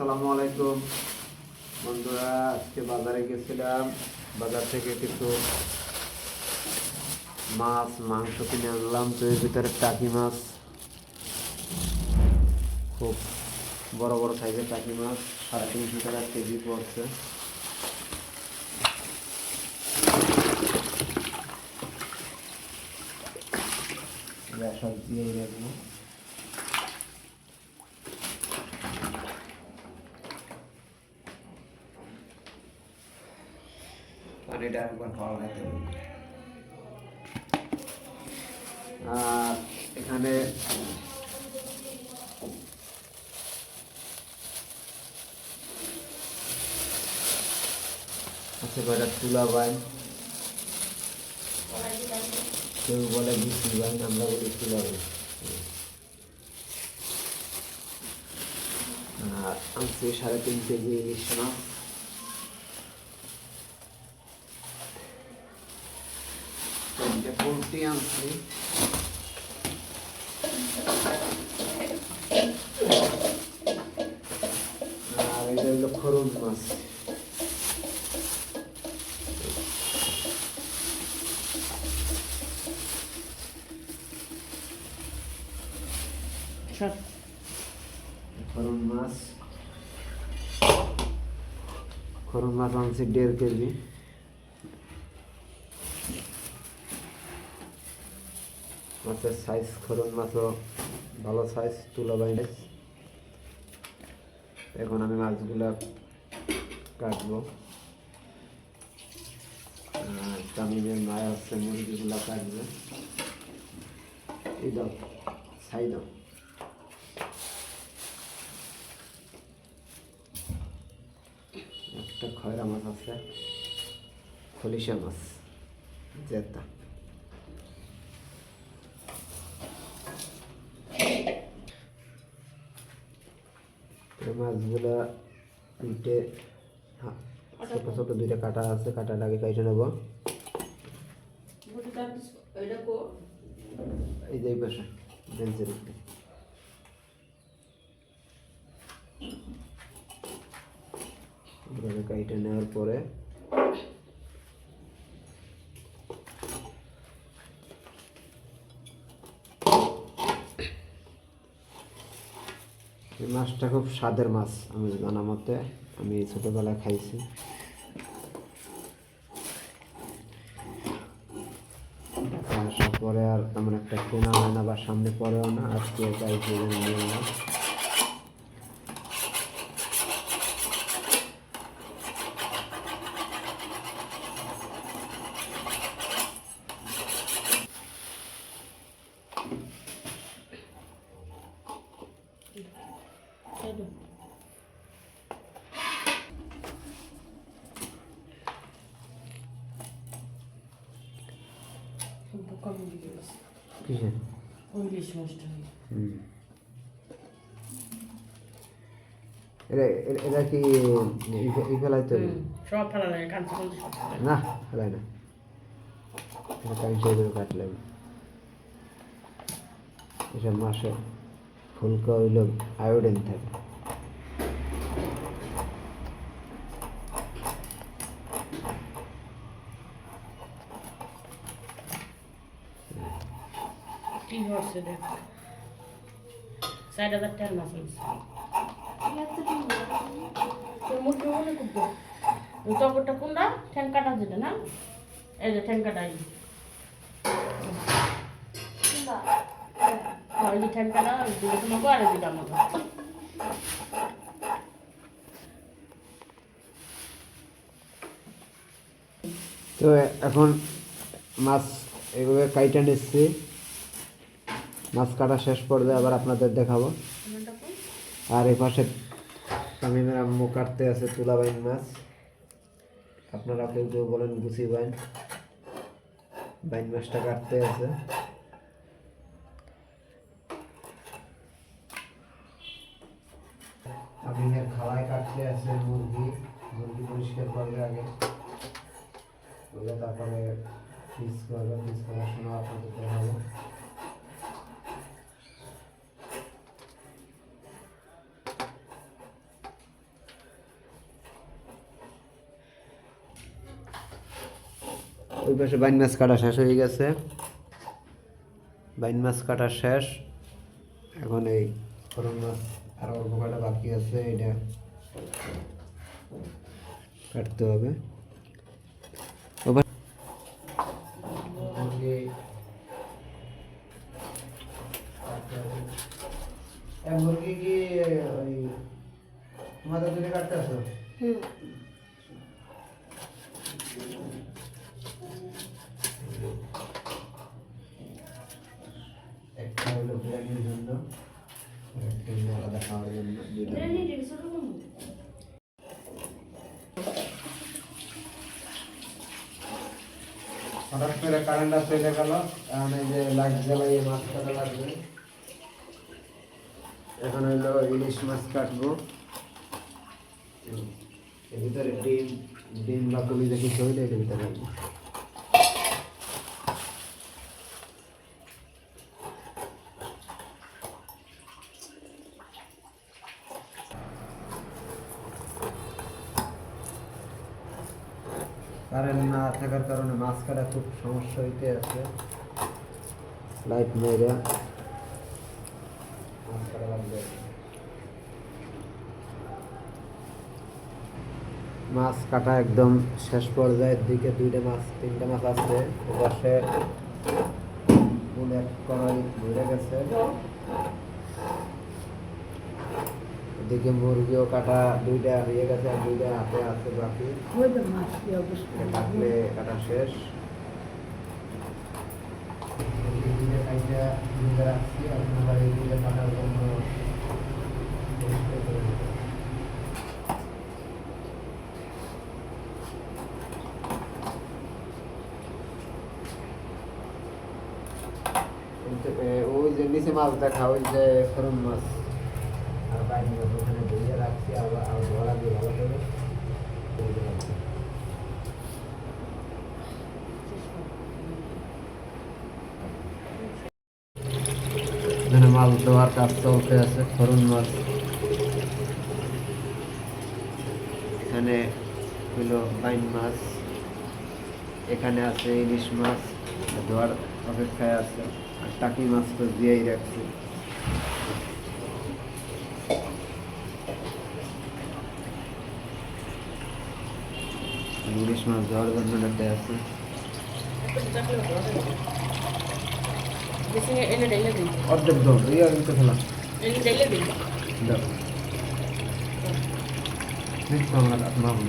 আসসালামু আলাইকুম। বন্ধুরা, আজকে বাজারে গেছিলাম। বাজার থেকে কিছু মাছ, মাংস কিনে আনলাম। তো এর ভিতরে টাকি মাছ, খুব বড় বড় সাইজের টাকি মাছ, সাড়ে তিনশো টাকা কেজি পড়ছে। সব দিয়ে রাখব পানিটা একবার খাওয়া খাইতে হবে আর এখানে আছে কয়টা তুলা বাইন কেউ বলে বিক্রি বাইন আমরা বলি তুলা বাইন আর আনছি সাড়ে তিন কেজি ইলিশ মাছ তিনটে পোলট্রি আনছি আর এটা হলো খরুন মাছ খরুন মাছ খরুন মাছ আনছি দেড় কেজি মাছের সাইজ খরুন মাছও ভালো সাইজ তুলা বাইরে এখন আমি মাছগুলা কাটবো। তামিমের মায় হচ্ছে মুরগিগুলা কাটবে। এই দাও, ছাই দাও। একটা খয়রা মাছ আছে, খলিশা মাছ, জেতা। মাছগুলা হা- ছোট ছোট দুইটা কাটা আছে কাটাটা আগে কাইটে নেব। এই যে পাশে বেঞ্চের উপরে কাইটে নেওয়ার পরে এই মাছটা খুব স্বাদের মাছ, আমি জানা মতে। আমি ছোটোবেলায় খাইছি। পরে আর তেমন একটা কেনা হয় না বা সামনে পড়েও না, আজকে চাইছি যে নিয়ে এলাম। কিসের ইলিশ মাছটা হুম। এরা এরা- এরা কি ই- তো সব ফেলা লাগে কাঁচা কাঁচা। না ফেলাই না এটা করে কাটলাম এসব মাসে ফুলকা হইল আয়োডিন থাকে কি হচ্ছে দেখ ষাট হাজার টাকার মাছ আনছে তোর মুখে করব ওই কোনটা? ঠ্যাং কাটা যেটা না? এই যে ঠ্যাং হ্যাঁ, ঠ্যাং কাটা তোমাকে আর আমাকে। তো এখন মাছ এভাবে কাইটা নিচ্ছি। মাছ কাটা শেষ পর্যায়ে আবার আপনাদের দেখাবো। আর এই পাশে তামিমের আম্মু কাটতে আছে তুলা বাইন মাছ। আপনারা কেউ কেউ বলেন গুছি বাইন। বাইন মাছটা কাটতে আছে। তামিমের খাওয়ায় কাটতে আছে মুরগি। মুরগি পরিষ্কার করবে আগে তারপরে পিস করবে, পিস করার সময় আপনাদের দেখাবো। ওই পাশে বাইন মাছ কাটা শেষ হয়ে গেছে। বাইন মাছ কাটা শেষ। এখন এই করম মাছ আর অল্প কাটা বাকি আছে এটা কাটতে হবে। মুরগি কি ওই তোমাদের কাটতে আসো? হুম একটা হলো জন্য আলাদা খাওয়ার জন্য হঠাৎ করে কারেন্টটা চলে গেল কারণ এই যে লাইট জ্বালাইয়ে মাছ কাটা লাগবে এখন হইল ইলিশ মাছ কাটবো এর ভিতরে ডিম ডিম বা কলি দেখি চলে এর ভিতরে রাখব কারেন্ট না, থাকার কারণে মাছ কাটা খুব সমস্যা হইতে আছে। লাইট মেরে। মাছ কাটা একদম শেষ পর্যায়ের দিকে দুইটা মাছ, তিনটা মাছ আছে। ভরে গেছে। এদিকে মুরগিও কাটা দুইটা হয়ে গেছে আর দুইটা হাতে আছে বাকি। কাটলে কাটা শেষ। রাখছি কাটার জন্য ওই যে নিচে মাছ দেখা ওই যে ফরম মাছ। করে এখানে মাছ ধোয়ার কাজ চলতে আছে ফরন মাছ এখানে হলো বাইন মাছ, এখানে আছে ইলিশ মাছ ধোয়ার অপেক্ষায় আছে, আর টাকি মাছ তো দিয়েই রাখছি। इसमें ज़्यादा बदलने लगता है। आपको और जब दो भैया इनको थोड़ा दब ठीक है हमारा अपना हूँ।